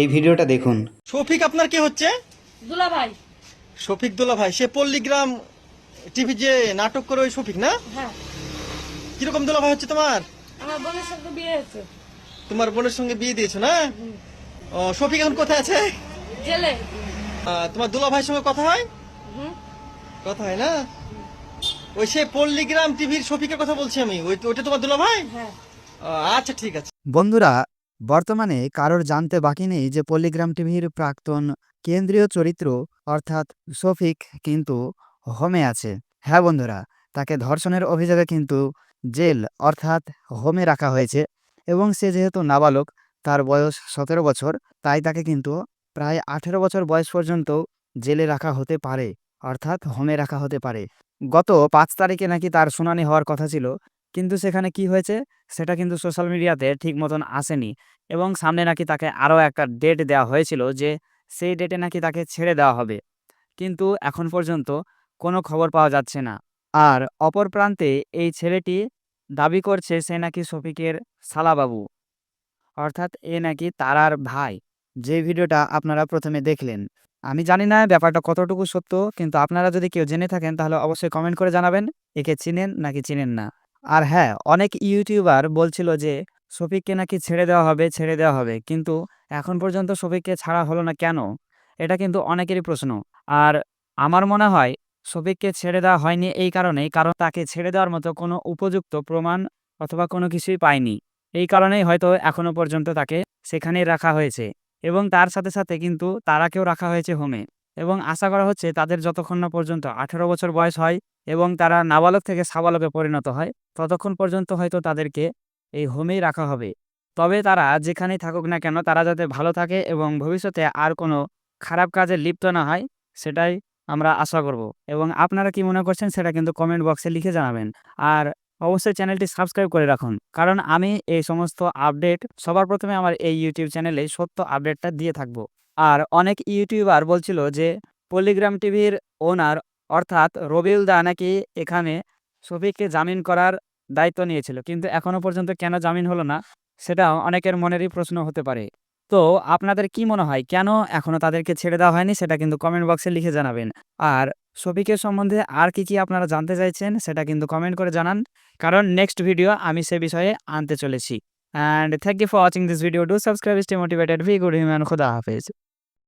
এই ভিডিওটা দেখুন। শফিক আপনার কে হচ্ছে? দুলা ভাই শফিক দুলা ভাই সে পল্লীগ্রাম টিভি যে নাটক করে ওই শফিক না? হ্যাঁ। কীরকম দোলা ভাই হচ্ছে তোমার? আমার বোনের সাথে বিয়ে হয়েছে। তোমার বোনের সঙ্গে বিয়ে দিয়েছ না? ও শফিক এখন কোথায় আছে? জেলে। তোমার দুলা ভাইয়ের সঙ্গে কথা হয়? হুম। কথা হয় না? ওই সে পল্লীগ্রাম টিভির শফিকের কথা বলছি আমি। ওই ওইটা তোমার দুলা ভাই হ্যাঁ আচ্ছা ঠিক আছে। বন্ধুরা বর্তমানে কারোর জানতে বাকি নেই যে পল্লিগ্রাম টিভির প্রাক্তন কেন্দ্রীয় চরিত্র অর্থাৎ শফিক কিন্তু হোমে আছে। হ্যাঁ বন্ধুরা, তাকে ধর্ষণের অভিযোগে কিন্তু জেল অর্থাৎ হোমে রাখা হয়েছে এবং সে যেহেতু নাবালক, তার বয়স সতেরো বছর, তাই তাকে কিন্তু প্রায় আঠেরো বছর বয়স পর্যন্ত জেলে রাখা হতে পারে, অর্থাৎ হোমে রাখা হতে পারে। গত পাঁচ তারিখে নাকি তার শুনানি হওয়ার কথা ছিল কিন্তু সেখানে কি হয়েছে? সেটা কিন্তু সোশ্যাল মিডিয়াতে ঠিক মতন আসেনি। এবং সামনে নাকি তাকে আরও একটা ডেট দেওয়া হয়েছিল যে, সেই ডেটে নাকি তাকে ছেড়ে দেওয়া হবে। কিন্তু এখন পর্যন্ত কোনো খবর পাওয়া যাচ্ছে না। আর অপর প্রান্তে এই ছেলেটি দাবি করছে সে নাকি শফিকের সালাবাবু অর্থাৎ এ নাকি তারার ভাই। যে ভিডিওটা আপনারা প্রথমে দেখলেন। আমি জানি না ব্যাপারটা কতটুকু সত্য, কিন্তু আপনারা যদি কেউ জেনে থাকেন তাহলে অবশ্যই কমেন্ট করে জানাবেন। একে চিনেন নাকি চিনেন না। আর হ্যাঁ অনেক ইউটিউবার বলছিল যে, শফিককে নাকি ছেড়ে দেওয়া হবে, ছেড়ে দেওয়া হবে। কিন্তু এখন পর্যন্ত শফিককে ছাড়া হলো না কেন? এটা কিন্তু অনেকেরই প্রশ্ন। আর আমার মনে হয় শফিককে ছেড়ে দেওয়া হয়নি এই কারণেই, কারণ তাকে ছেড়ে দেওয়ার মতো কোনো উপযুক্ত প্রমাণ অথবা কোনো কিছুই পায়নি। এই কারণেই হয়তো এখনও পর্যন্ত তাকে সেখানেই রাখা হয়েছে। এবং তার সাথে সাথে কিন্তু তারাকেও রাখা হয়েছে হোমে। এবং আশা করা হচ্ছে তাদের যতক্ষণ না পর্যন্ত আঠেরো বছর বয়স হয় এবং তারা নাবালক থেকে সাবালকে পরিণত হয়, ততক্ষণ পর্যন্ত হয়তো তাদেরকে এই হোমেই রাখা হবে। তবে তারা যেখানেই থাকুক না কেন, তারা যাতে ভালো থাকে এবং ভবিষ্যতে আর কোনো খারাপ কাজে লিপ্ত না হয়, সেটাই আমরা আশা করব। এবং আপনারা কি মনে করছেন সেটা কিন্তু কমেন্ট বক্সে লিখে জানাবেন। আর অবশ্যই চ্যানেলটি সাবস্ক্রাইব করে রাখুন। কারণ আমি এই সমস্ত আপডেট সবার প্রথমে আমার এই ইউটিউব চ্যানেলে সত্য আপডেটটা দিয়ে থাকব। আর অনেক ইউটিউবার বলছিল যে পল্লিগ্রাম টিভির ওনার অর্থাৎ রবিউল দা নাকি এখানে শফিককে জামিন করার দায়িত্ব নিয়েছিল। কিন্তু এখনও পর্যন্ত কেন জামিন হলো না, সেটাও অনেকের মনেরই প্রশ্ন হতে পারে। তো আপনাদের কি মনে হয়, কেন এখনও তাদেরকে ছেড়ে দেওয়া হয়নি, সেটা কিন্তু কমেন্ট বক্সে লিখে জানাবেন। আর শফিকের সম্বন্ধে আর কি কি আপনারা জানতে চাইছেন, সেটা কিন্তু কমেন্ট করে জানান। কারণ নেক্সট ভিডিও আমি সে বিষয়ে আনতে চলেছি। And thank you for watching this video. Do subscribe, stay motivated be good human, খুদা হাফেজ।